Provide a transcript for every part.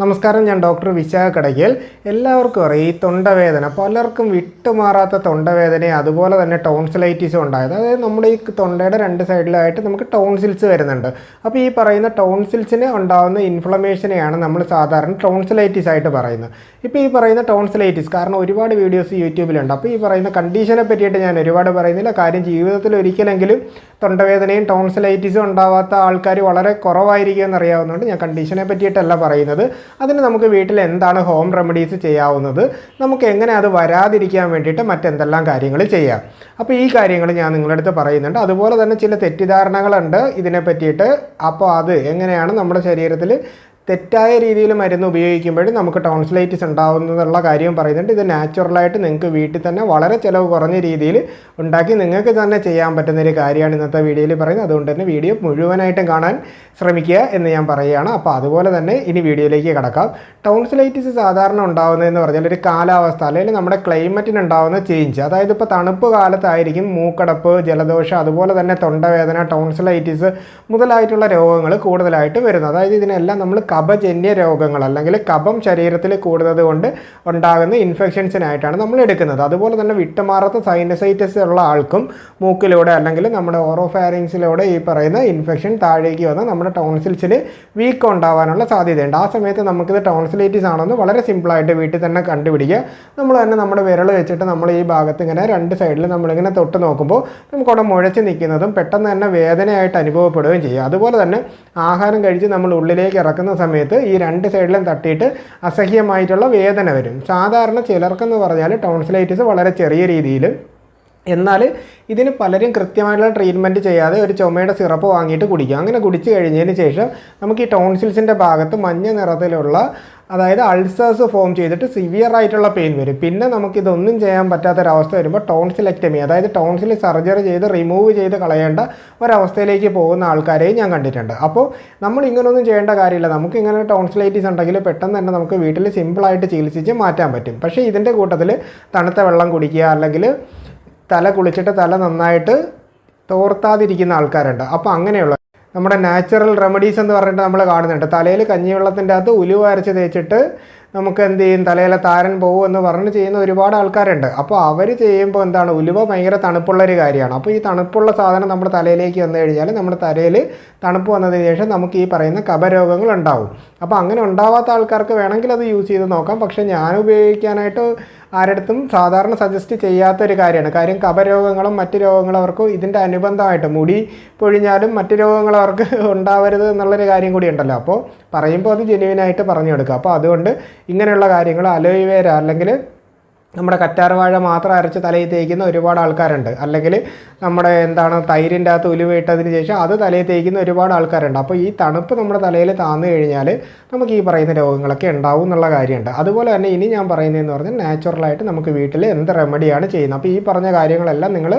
നമസ്കാരം ഞാൻ ഡോക്ടർ വിശാഖ കടയ്ക്കൽ എല്ലാവർക്കും അറിയാം ഈ തൊണ്ടവേദന പലർക്കും വിട്ടുമാറാത്ത തൊണ്ടവേദനയും അതുപോലെ തന്നെ ടോൺസിലൈറ്റിസും ഉണ്ടായത്. അതായത് നമ്മുടെ ഈ തൊണ്ടയുടെ രണ്ട് സൈഡിലായിട്ട് നമുക്ക് ടോൺസിൽസ് വരുന്നുണ്ട്. അപ്പോൾ ഈ പറയുന്ന ടോൺസിൽസിന് ഉണ്ടാകുന്ന ഇൻഫ്ലമേഷനെയാണ് നമ്മൾ സാധാരണ ടോൺസിലൈറ്റിസ് ആയിട്ട് പറയുന്നത്. ഇപ്പോൾ ഈ പറയുന്ന ടോൺസിലൈറ്റിസ് കാരണം ഒരുപാട് വീഡിയോസ് യൂട്യൂബിലുണ്ട്. അപ്പോൾ ഈ പറയുന്ന കണ്ടീഷനെ പറ്റിയിട്ട് ഞാൻ ഒരുപാട് പറയുന്നില്ല. കാര്യം ജീവിതത്തിൽ ഒരിക്കലെങ്കിലും തൊണ്ടവേദനയും ടോൺസിലൈറ്റിസും ഉണ്ടാവാത്ത ആൾക്കാർ വളരെ കുറവായിരിക്കും എന്നറിയാവുന്നതുകൊണ്ട് ഞാൻ കണ്ടീഷനെ പറ്റിയിട്ടല്ല പറയുന്നത്. അതിന് നമുക്ക് വീട്ടിൽ എന്താണ് ഹോം റെമഡീസ് ചെയ്യാവുന്നത്? നമുക്ക് എങ്ങനെ അത് വരാതിരിക്കാൻ വേണ്ടിയിട്ട് മറ്റെന്തെല്ലാം കാര്യങ്ങൾ ചെയ്യാം? അപ്പോൾ ഈ കാര്യങ്ങൾ ഞാൻ നിങ്ങളുടെ അടുത്ത് പറയുന്നുണ്ട്. അതുപോലെ തന്നെ ചില തെറ്റിദ്ധാരണകളുണ്ട് ഇതിനെ പറ്റിയിട്ട്. അപ്പോൾ അത് എങ്ങനെയാണ് നമ്മുടെ ശരീരത്തിൽ തെറ്റായ രീതിയിൽ മരുന്ന് ഉപയോഗിക്കുമ്പോഴും നമുക്ക് ടോൺസിലൈറ്റിസ് ഉണ്ടാവുന്നതുള്ള കാര്യം പറയുന്നുണ്ട്. ഇത് നാച്ചുറലായിട്ട് നിങ്ങൾക്ക് വീട്ടിൽ തന്നെ വളരെ ചിലവ് കുറഞ്ഞ രീതിയിൽ ഉണ്ടാക്കി നിങ്ങൾക്ക് തന്നെ ചെയ്യാൻ പറ്റുന്ന ഒരു കാര്യമാണ് ഇന്നത്തെ വീഡിയോയിൽ പറയുന്നത്. അതുകൊണ്ട് തന്നെ വീഡിയോ മുഴുവനായിട്ടും കാണാൻ ശ്രമിക്കുക എന്ന് ഞാൻ പറയുകയാണ്. അപ്പോൾ അതുപോലെ തന്നെ ഇനി വീഡിയോയിലേക്ക് കിടക്കാം. ടോൺസിലൈറ്റിസ് സാധാരണ ഉണ്ടാകുന്നതെന്ന് പറഞ്ഞാൽ ഒരു കാലാവസ്ഥ അല്ലെങ്കിൽ നമ്മുടെ ക്ലൈമറ്റിന് ഉണ്ടാകുന്ന ചേഞ്ച് അതായത് ഇപ്പോൾ തണുപ്പ് കാലത്തായിരിക്കും മൂക്കടപ്പ് ജലദോഷം അതുപോലെ തന്നെ തൊണ്ടവേദന ടോൺസിലൈറ്റിസ് മുതലായിട്ടുള്ള രോഗങ്ങൾ കൂടുതലായിട്ട് വരുന്നത്. അതായത് ഇതിനെല്ലാം നമ്മൾ കഫജന്യ രോഗങ്ങൾ അല്ലെങ്കിൽ കപം ശരീരത്തിൽ കൂടുന്നത് കൊണ്ട് ഉണ്ടാകുന്ന ഇൻഫെക്ഷൻസിനായിട്ടാണ് നമ്മൾ എടുക്കുന്നത്. അതുപോലെ തന്നെ വിട്ടുമാറാത്ത സൈനസൈറ്റിസ് ഉള്ള ആൾക്കും മൂക്കിലൂടെ അല്ലെങ്കിൽ നമ്മുടെ ഓറോഫാരിങ്സിലൂടെ ഈ പറയുന്ന ഇൻഫെക്ഷൻ താഴേക്ക് വന്ന് നമ്മുടെ ടോൺസിൽസിൽ വീക്ക് ഉണ്ടാവാനുള്ള സാധ്യതയുണ്ട്. ആ സമയത്ത് നമുക്കിത് ടോൺസിലൈറ്റിസ് ആണെന്ന് വളരെ സിമ്പിളായിട്ട് വീട്ടിൽ തന്നെ കണ്ടുപിടിക്കുക. നമ്മൾ തന്നെ നമ്മുടെ വിരൽ വെച്ചിട്ട് നമ്മൾ ഈ ഭാഗത്ത് ഇങ്ങനെ രണ്ട് സൈഡിൽ നമ്മളിങ്ങനെ തൊട്ട് നോക്കുമ്പോൾ നമുക്കവിടെ മുഴച്ച് നിൽക്കുന്നതും പെട്ടെന്ന് തന്നെ വേദനയായിട്ട് അനുഭവപ്പെടുകയും ചെയ്യും. അതുപോലെ തന്നെ ആഹാരം കഴിച്ച് നമ്മൾ ഉള്ളിലേക്ക് ഇറക്കുന്ന സമയത്ത് ഈ രണ്ട് സൈഡിലും തട്ടിയിട്ട് അസഹ്യമായിട്ടുള്ള വേദന വരും. സാധാരണ ചിലർക്കെന്ന് പറഞ്ഞാൽ ടോൺസിലൈറ്റിസ് വളരെ ചെറിയ രീതിയിൽ എന്നാൽ ഇതിന് പലരും കൃത്യമായിട്ടുള്ള ട്രീറ്റ്മെന്റ് ചെയ്യാതെ ഒരു ചുമയുടെ സിറപ്പ് വാങ്ങിയിട്ട് കുടിക്കുക അങ്ങനെ കുടിച്ചു കഴിഞ്ഞതിന് ശേഷം നമുക്ക് ഈ ടോൺസിൽസിന്റെ ഭാഗത്ത് മഞ്ഞ നിറത്തിലുള്ള അതായത് അൾസേഴ്സ് ഫോം ചെയ്തിട്ട് സിവിയർ ആയിട്ടുള്ള പെയിൻ വരും. പിന്നെ നമുക്കിതൊന്നും ചെയ്യാൻ പറ്റാത്തൊരവസ്ഥ വരുമ്പോൾ ടോൺസിലെക്ടമി അതായത് ടോൺസിൽ സർജറി ചെയ്ത് റിമൂവ് ചെയ്ത് കളയേണ്ട ഒരവസ്ഥയിലേക്ക് പോകുന്ന ആൾക്കാരെയും ഞാൻ കണ്ടിട്ടുണ്ട്. അപ്പോൾ നമ്മൾ ഇങ്ങനൊന്നും ചെയ്യേണ്ട കാര്യമില്ല. നമുക്ക് ഇങ്ങനെ ടോൺസിലൈറ്റിസ് ഉണ്ടെങ്കിൽ പെട്ടെന്ന് തന്നെ നമുക്ക് വീട്ടിൽ സിമ്പിളായിട്ട് ചികിത്സിച്ച് മാറ്റാൻ പറ്റും. പക്ഷേ ഇതിന്റെ കൂട്ടത്തിൽ തണുത്ത വെള്ളം കുടിക്കുക അല്ലെങ്കിൽ തല കുളിച്ചിട്ട് തല നന്നായിട്ട് തോർത്താതിരിക്കുന്ന ആൾക്കാരുണ്ട്. അപ്പോൾ അങ്ങനെയുള്ള നമ്മുടെ നാച്ചുറൽ റെമഡീസ് എന്ന് പറഞ്ഞിട്ട് നമ്മൾ കാണുന്നുണ്ട്. തലയിൽ കഞ്ഞിവെള്ളത്തിന്റെ അകത്ത് ഉലുവ അരച്ച് തേച്ചിട്ട് നമുക്ക് എന്ത് ചെയ്യും? തലയിലെ താരൻ പോകും എന്ന് പറഞ്ഞ് ചെയ്യുന്ന ഒരുപാട് ആൾക്കാരുണ്ട്. അപ്പോൾ അവർ ചെയ്യുമ്പോൾ എന്താണ്? ഉലുവ ഭയങ്കര തണുപ്പുള്ള ഒരു കാര്യമാണ്. അപ്പോൾ ഈ തണുപ്പുള്ള സാധനം നമ്മുടെ തലയിലേക്ക് വന്നു കഴിഞ്ഞാൽ നമ്മുടെ തലയിൽ തണുപ്പ് വന്നതിന് ശേഷം നമുക്ക് ഈ പറയുന്ന കപരോഗങ്ങൾ ഉണ്ടാവും. അപ്പോൾ അങ്ങനെ ഉണ്ടാവാത്ത ആൾക്കാർക്ക് വേണമെങ്കിൽ അത് യൂസ് ചെയ്ത് നോക്കാം. പക്ഷേ ഞാൻ ഉപയോഗിക്കാനായിട്ട് ആരടുത്തും സാധാരണ സജസ്റ്റ് ചെയ്യാത്ത ഒരു കാര്യമാണ്. കാര്യം കപരോഗങ്ങളും മറ്റ് രോഗങ്ങളും അവർക്ക് ഇതിന്റെ അനുബന്ധമായിട്ട് മുടി പൊഴിഞ്ഞാലും മറ്റ് രോഗങ്ങൾ അവർക്ക് ഉണ്ടാവരുത് എന്നുള്ളൊരു കാര്യം കൂടി ഉണ്ടല്ലോ. അപ്പോൾ പറയുമ്പോൾ അത് ജെനുവിനായിട്ട് പറഞ്ഞു കൊടുക്കുക. അപ്പോൾ അതുകൊണ്ട് ഇങ്ങനെയുള്ള കാര്യങ്ങൾ അലോയിവേര അല്ലെങ്കിൽ നമ്മുടെ കറ്റാർവാഴ മാത്രം അരച്ച് തലയിൽ തേക്കുന്ന ഒരുപാട് ആൾക്കാരുണ്ട്. അല്ലെങ്കിൽ നമ്മുടെ എന്താണ് തൈരിന്റെ അകത്ത് ഉലുവ ഇട്ടതിന് ശേഷം അത് തലയിൽ തേക്കുന്ന ഒരുപാട് ആൾക്കാരുണ്ട്. അപ്പോൾ ഈ തണുപ്പ് നമ്മുടെ തലയിൽ താന്നു കഴിഞ്ഞാൽ നമുക്ക് ഈ പറയുന്ന രോഗങ്ങളൊക്കെ ഉണ്ടാവും എന്നുള്ള കാര്യമുണ്ട്. അതുപോലെ തന്നെ ഇനി ഞാൻ പറയുന്നതെന്ന് പറഞ്ഞാൽ നാച്ചുറലായിട്ട് നമുക്ക് വീട്ടിൽ എന്ത് റെമഡിയാണ് ചെയ്യുന്നത്? അപ്പോൾ ഈ പറഞ്ഞ കാര്യങ്ങളെല്ലാം നിങ്ങൾ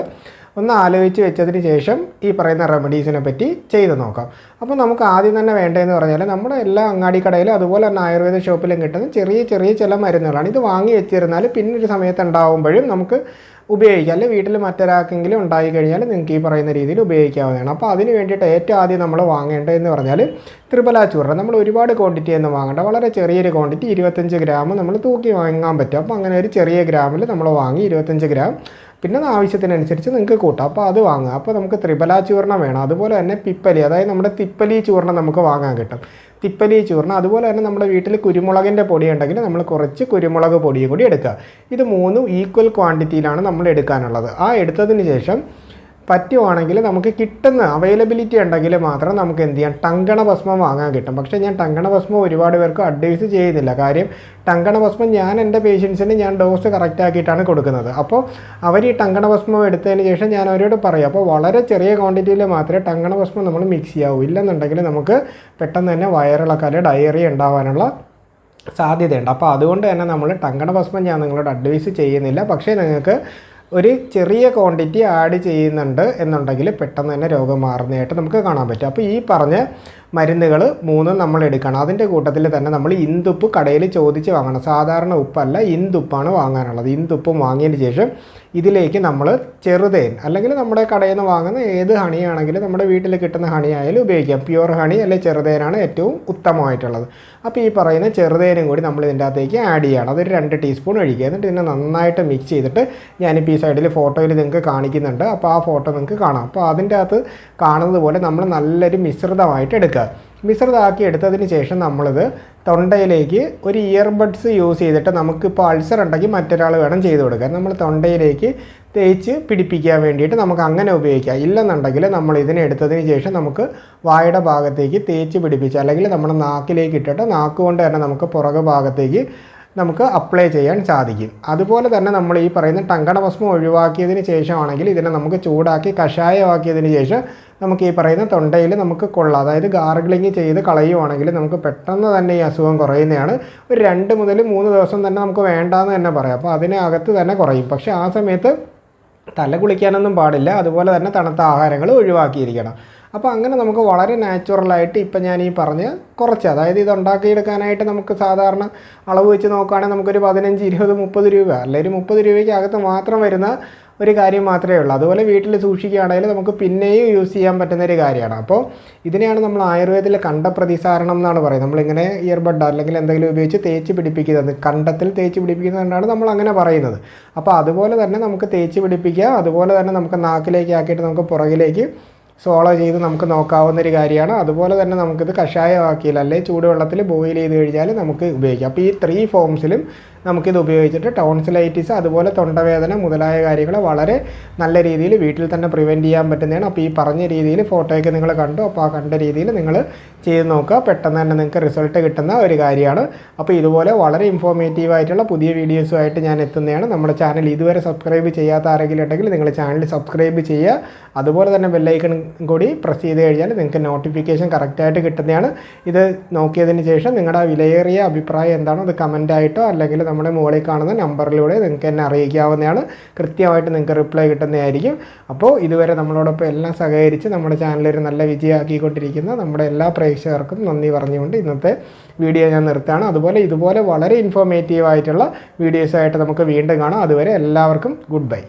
ഒന്ന് ആലോചിച്ച് വെച്ചതിന് ശേഷം ഈ പറയുന്ന റെമഡീസിനെ പറ്റി ചെയ്ത് നോക്കാം. അപ്പോൾ നമുക്ക് ആദ്യം തന്നെ വേണ്ടതെന്ന് പറഞ്ഞാൽ നമ്മുടെ എല്ലാ അങ്ങാടി കടയിലും അതുപോലെ തന്നെ ആയുർവേദ ഷോപ്പിലും കിട്ടുന്ന ചെറിയ ചെറിയ ചില മരുന്നുകളാണ്. ഇത് വാങ്ങി വെച്ചിരുന്നാൽ പിന്നൊരു സമയത്ത് ഉണ്ടാകുമ്പോഴും നമുക്ക് ഉപയോഗിക്കാം. അല്ലെങ്കിൽ വീട്ടിൽ മറ്റൊരാൾക്കെങ്കിലും ഉണ്ടായി കഴിഞ്ഞാൽ നിങ്ങൾക്ക് ഈ പറയുന്ന രീതിയിൽ ഉപയോഗിക്കാവുന്നതാണ്. അപ്പോൾ അതിന് വേണ്ടിയിട്ട് ഏറ്റവും ആദ്യം നമ്മൾ വാങ്ങേണ്ടതെന്ന് പറഞ്ഞാൽ ത്രിപല ചൂർണം. നമ്മൾ ഒരുപാട് ക്വാണ്ടിറ്റി ഒന്നും വാങ്ങേണ്ട. വളരെ ചെറിയൊരു ക്വാണ്ടിറ്റി ഇരുപത്തഞ്ച് ഗ്രാം നമ്മൾ തൂക്കി വാങ്ങാൻ പറ്റും. അപ്പോൾ അങ്ങനെ ഒരു ചെറിയ ഗ്രാമിൽ നമ്മൾ വാങ്ങി ഇരുപത്തഞ്ച് ഗ്രാം പിന്നെ ആവശ്യത്തിനനുസരിച്ച് നിങ്ങൾക്ക് കൂട്ടാം. അപ്പോൾ അത് വാങ്ങുക. അപ്പോൾ നമുക്ക് ത്രിപല ചൂർണം വേണം. അതുപോലെ തന്നെ പിപ്പലി അതായത് നമ്മുടെ തിപ്പലി ചൂർണം നമുക്ക് വാങ്ങാൻ കിട്ടും. തിപ്പലി ചൂർണം അതുപോലെ തന്നെ നമ്മുടെ വീട്ടിൽ കുരുമുളകിന്റെ പൊടി ഉണ്ടെങ്കിൽ നമ്മൾ കുറച്ച് കുരുമുളക് പൊടിയും കൂടി എടുക്കുക. ഇത് മൂന്നും ഈക്വൽ ക്വാണ്ടിറ്റിയിലാണ് നമ്മൾ എടുക്കാനുള്ളത്. ആ എടുത്തതിന് ശേഷം പറ്റുവാണെങ്കിൽ നമുക്ക് കിട്ടുന്ന അവൈലബിലിറ്റി ഉണ്ടെങ്കിൽ മാത്രം നമുക്ക് എന്ത് ചെയ്യാം? ടങ്കണ ഭസ്മം വാങ്ങാൻ കിട്ടും. പക്ഷേ ഞാൻ ടങ്കണ ഭസ്മം ഒരുപാട് പേർക്ക് അഡ്വൈസ് ചെയ്യുന്നില്ല. കാര്യം ടങ്കണ ഭസ്മം ഞാൻ എന്റെ പേഷ്യൻസിന് ഞാൻ ഡോസ് കറക്റ്റാക്കിയിട്ടാണ് കൊടുക്കുന്നത്. അപ്പോൾ അവർ ഈ ടങ്കണ ഭസ്മം എടുത്തതിന് ശേഷം ഞാൻ അവരോട് പറയും അപ്പോൾ വളരെ ചെറിയ ക്വാണ്ടിറ്റിയിൽ മാത്രമേ ടങ്കണ ഭസ്മം നമ്മൾ മിക്സ് ചെയ്യാവൂ. ഇല്ലെന്നുണ്ടെങ്കിൽ നമുക്ക് പെട്ടെന്ന് തന്നെ വയറിളക്കൽ ഡയറി ഉണ്ടാവാനുള്ള സാധ്യതയുണ്ട്. അപ്പോൾ അതുകൊണ്ട് തന്നെ നമ്മൾ ടങ്കണ ഭസ്മം ഞാൻ നിങ്ങളോട് അഡ്വൈസ് ചെയ്യുന്നില്ല. പക്ഷേ നിങ്ങൾക്ക് ഒരു ചെറിയ ക്വാണ്ടിറ്റി ആഡ് ചെയ്യുന്നുണ്ട് എന്നുണ്ടെങ്കിൽ പെട്ടെന്ന് തന്നെ രോഗം മാറുന്നതായിട്ട് നമുക്ക് കാണാൻ പറ്റും. അപ്പോൾ ഈ പറഞ്ഞ മരുന്നുകൾ മൂന്നും നമ്മൾ എടുക്കണം. അതിന്റെ കൂട്ടത്തിൽ തന്നെ നമ്മൾ ഇന്തുപ്പ് കടയിൽ ചോദിച്ച് വാങ്ങണം. സാധാരണ ഉപ്പല്ല ഇന്തുപ്പാണ് വാങ്ങാനുള്ളത്. ഇന്തുപ്പും വാങ്ങിയതിന് ശേഷം ഇതിലേക്ക് നമ്മൾ ചെറുതേൻ അല്ലെങ്കിൽ നമ്മുടെ കടയിൽ നിന്ന് വാങ്ങുന്ന ഏത് ഹണിയാണെങ്കിലും നമ്മുടെ വീട്ടിൽ കിട്ടുന്ന ഹണിയായാലും ഉപയോഗിക്കാം. പ്യുവർ ഹണി അല്ലെങ്കിൽ ചെറുതേനാണ് ഏറ്റവും ഉത്തമമായിട്ടുള്ളത്. അപ്പോൾ ഈ പറയുന്ന ചെറുതേനും കൂടി നമ്മൾ ഇതിന്റെ അകത്തേക്ക് ആഡ് ചെയ്യണം. അതൊരു രണ്ട് ടീസ്പൂൺ ഒഴിക്കുക. എന്നിട്ട് ഇതിനെ നന്നായിട്ട് മിക്സ് ചെയ്തിട്ട് ഞാനിപ്പോൾ ഈ സൈഡിൽ ഫോട്ടോയിൽ നിങ്ങൾക്ക് കാണിക്കുന്നുണ്ട്. അപ്പോൾ ആ ഫോട്ടോ നിങ്ങൾക്ക് കാണാം. അപ്പോൾ അതിന്റെ അകത്ത് കാണുന്നത് പോലെ നമ്മൾ നല്ലൊരു മിശ്രിതമായിട്ട് എടുക്കുക. മിശ്രിതമാക്കി എടുത്തതിന് ശേഷം നമ്മളിത് തൊണ്ടയിലേക്ക് ഒരു ഇയർബഡ്സ് യൂസ് ചെയ്തിട്ട് നമുക്കിപ്പോൾ അൾസർ ഉണ്ടെങ്കിൽ മറ്റൊരാൾ വേണം ചെയ്ത് കൊടുക്കാൻ. നമ്മൾ തൊണ്ടയിലേക്ക് തേച്ച് പിടിപ്പിക്കാൻ വേണ്ടിയിട്ട് നമുക്ക് അങ്ങനെ ഉപയോഗിക്കാം. ഇല്ലെന്നുണ്ടെങ്കിൽ നമ്മൾ ഇതിനെ എടുത്തതിന് ശേഷം നമുക്ക് വായുടെ ഭാഗത്തേക്ക് തേച്ച് പിടിപ്പിച്ച് അല്ലെങ്കിൽ നമ്മുടെ നാക്കിലേക്ക് ഇട്ടിട്ട് നാക്ക് കൊണ്ട് തന്നെ നമുക്ക് പുറകു ഭാഗത്തേക്ക് നമുക്ക് അപ്ലൈ ചെയ്യാൻ സാധിക്കും. അതുപോലെ തന്നെ നമ്മൾ ഈ പറയുന്ന ടങ്കട ഭസ്മം ഒഴിവാക്കിയതിന് ശേഷമാണെങ്കിൽ ഇതിനെ നമുക്ക് ചൂടാക്കി കഷായമാക്കിയതിന് ശേഷം നമുക്ക് ഈ പറയുന്ന തൊണ്ടയിൽ നമുക്ക് കൊള്ളാം. അതായത് ഗാർഗിളിങ് ചെയ്ത് കളയുവാണെങ്കിൽ നമുക്ക് പെട്ടെന്ന് തന്നെ ഈ അസുഖം കുറയുന്നതാണ്. ഒരു രണ്ട് മുതൽ മൂന്ന് ദിവസം തന്നെ നമുക്ക് വേണ്ടാന്ന് തന്നെ പറയാം. അപ്പോൾ അതിനകത്ത് തന്നെ കുറയും. പക്ഷേ ആ സമയത്ത് തല കുളിക്കാനൊന്നും പാടില്ല. അതുപോലെ തന്നെ തണുത്ത ആഹാരങ്ങൾ ഒഴിവാക്കിയിരിക്കണം. അപ്പോൾ അങ്ങനെ നമുക്ക് വളരെ നാച്ചുറലായിട്ട് ഇപ്പം ഞാൻ ഈ പറഞ്ഞ കുറച്ച് അതായത് ഇത് ഉണ്ടാക്കിയെടുക്കാനായിട്ട് നമുക്ക് സാധാരണ അളവ് വെച്ച് നോക്കുകയാണെങ്കിൽ നമുക്കൊരു പതിനഞ്ച് ഇരുപത് മുപ്പത് രൂപ അല്ലെങ്കിൽ ഒരു മുപ്പത് രൂപയ്ക്ക് അകത്ത് മാത്രം വരുന്ന ഒരു കാര്യം മാത്രമേ ഉള്ളൂ. അതുപോലെ വീട്ടിൽ സൂക്ഷിക്കുകയാണെങ്കിൽ നമുക്ക് പിന്നെയും യൂസ് ചെയ്യാൻ പറ്റുന്ന ഒരു കാര്യമാണ്. അപ്പോൾ ഇതിനെയാണ് നമ്മൾ ആയുർവേദത്തിൽ കണ്ട പ്രതിസാരണം എന്നാണ് പറയുന്നത്. നമ്മളിങ്ങനെ ഇയർബഡ് അല്ലെങ്കിൽ എന്തെങ്കിലും ഉപയോഗിച്ച് തേച്ച് പിടിപ്പിക്കുന്നത്. കണ്ടത്തിൽ തേച്ച് പിടിപ്പിക്കുന്നതുകൊണ്ടാണ് നമ്മൾ അങ്ങനെ പറയുന്നത്. അപ്പോൾ അതുപോലെ തന്നെ നമുക്ക് തേച്ച് പിടിപ്പിക്കുക. അതുപോലെ തന്നെ നമുക്ക് നാക്കിലേക്ക് ആക്കിയിട്ട് നമുക്ക് പുറകിലേക്ക് സോളോ ചെയ്ത് നമുക്ക് നോക്കാവുന്ന ഒരു കാര്യമാണ്. അതുപോലെ തന്നെ നമുക്കിത് കഷായമാക്കിയിൽ അല്ലെങ്കിൽ ചൂടുവെള്ളത്തിൽ ബോയിൽ ചെയ്ത് കഴിഞ്ഞാൽ നമുക്ക് ഉപയോഗിക്കാം. അപ്പോൾ ഈ ത്രീ ഫോംസിലും നമുക്കിത് ഉപയോഗിച്ചിട്ട് ടോൺസിലൈറ്റിസ് അതുപോലെ തൊണ്ടവേദന മുതലായ കാര്യങ്ങൾ വളരെ നല്ല രീതിയിൽ വീട്ടിൽ തന്നെ പ്രിവെന്റ് ചെയ്യാൻ പറ്റുന്നതാണ്. അപ്പോൾ ഈ പറഞ്ഞ രീതിയിൽ ഫോട്ടോയൊക്കെ നിങ്ങൾ കണ്ടു. അപ്പോൾ ആ കണ്ട രീതിയിൽ നിങ്ങൾ ചെയ്ത് നോക്കുക. പെട്ടെന്ന് തന്നെ നിങ്ങൾക്ക് റിസൾട്ട് കിട്ടുന്ന ഒരു കാര്യമാണ്. അപ്പോൾ ഇതുപോലെ വളരെ ഇൻഫോർമേറ്റീവ് ആയിട്ടുള്ള പുതിയ വീഡിയോസുമായിട്ട് ഞാൻ എത്തുന്നതാണ്. നമ്മുടെ ചാനൽ ഇതുവരെ സബ്സ്ക്രൈബ് ചെയ്യാത്ത ആരെങ്കിലും ഉണ്ടെങ്കിൽ നിങ്ങൾ ചാനൽ സബ്സ്ക്രൈബ് ചെയ്യുക. അതുപോലെ തന്നെ ബെല്ലൈക്കൺ കൂടി പ്രസ് ചെയ്ത് കഴിഞ്ഞാൽ നിങ്ങൾക്ക് നോട്ടിഫിക്കേഷൻ കറക്റ്റായിട്ട് കിട്ടുന്നതാണ്. ഇത് നോക്കിയതിന് ശേഷം നിങ്ങളുടെ വിലയേറിയ അഭിപ്രായം എന്താണോ അത് കമന്റായിട്ടോ അല്ലെങ്കിൽ നമ്മുടെ മുകളിൽ കാണുന്ന നമ്പറിലൂടെ നിങ്ങൾക്ക് എന്നെ അറിയിക്കാവുന്നതാണ്. കൃത്യമായിട്ട് നിങ്ങൾക്ക് റിപ്ലൈ കിട്ടുന്നതായിരിക്കും. അപ്പോൾ ഇതുവരെ നമ്മളോടൊപ്പം എല്ലാം സഹകരിച്ച് നമ്മുടെ ചാനൽ ഒരു നല്ല വിജയമാക്കിക്കൊണ്ടിരിക്കുന്ന നമ്മുടെ എല്ലാ പ്രേക്ഷകർക്കും നന്ദി പറഞ്ഞുകൊണ്ട് ഇന്നത്തെ വീഡിയോ ഞാൻ നിർത്തുകയാണ്. അതുപോലെ ഇതുപോലെ വളരെ ഇൻഫോർമേറ്റീവ് ആയിട്ടുള്ള വീഡിയോസായിട്ട് നമുക്ക് വീണ്ടും കാണാം. അതുവരെ എല്ലാവർക്കും ഗുഡ് ബൈ